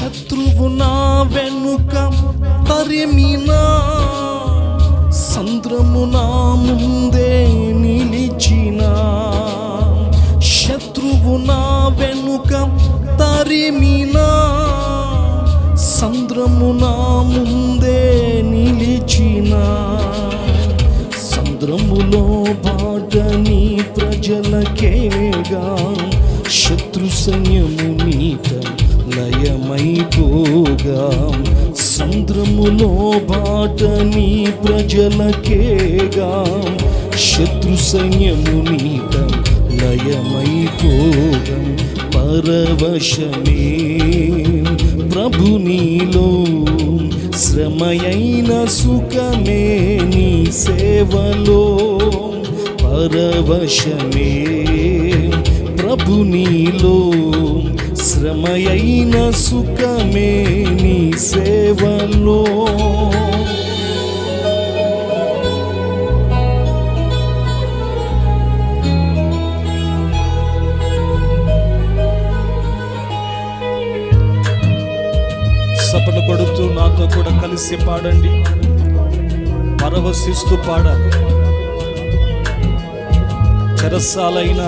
శత్రువు నా వెనుక తరిమినా సంద్రము నా ముందే నిలిచిన. శత్రువు నా వెనుక తరిమినా సంద్రము నా ముందే నిలిచిన. సంద్రములో బాటని ప్రజలకేగా శత్రు సైన్యము నీట లయమైపోగా బాట నీ ప్రజలకేగా. శత్రు సైన్యము నీట లయమైపోగా. పరవశమే ప్రభు నీలో. శ్రమయైన సుఖమే నీ సేవలో. పరవశమే ప్రభు నీలో. శ్రమయైన సుఖమే నీ సేవలో. సపను కొడుతూ నాతో కూడా కలిసి పాడండి. పరవశిస్తూ పాడాలి. చెరసాలైన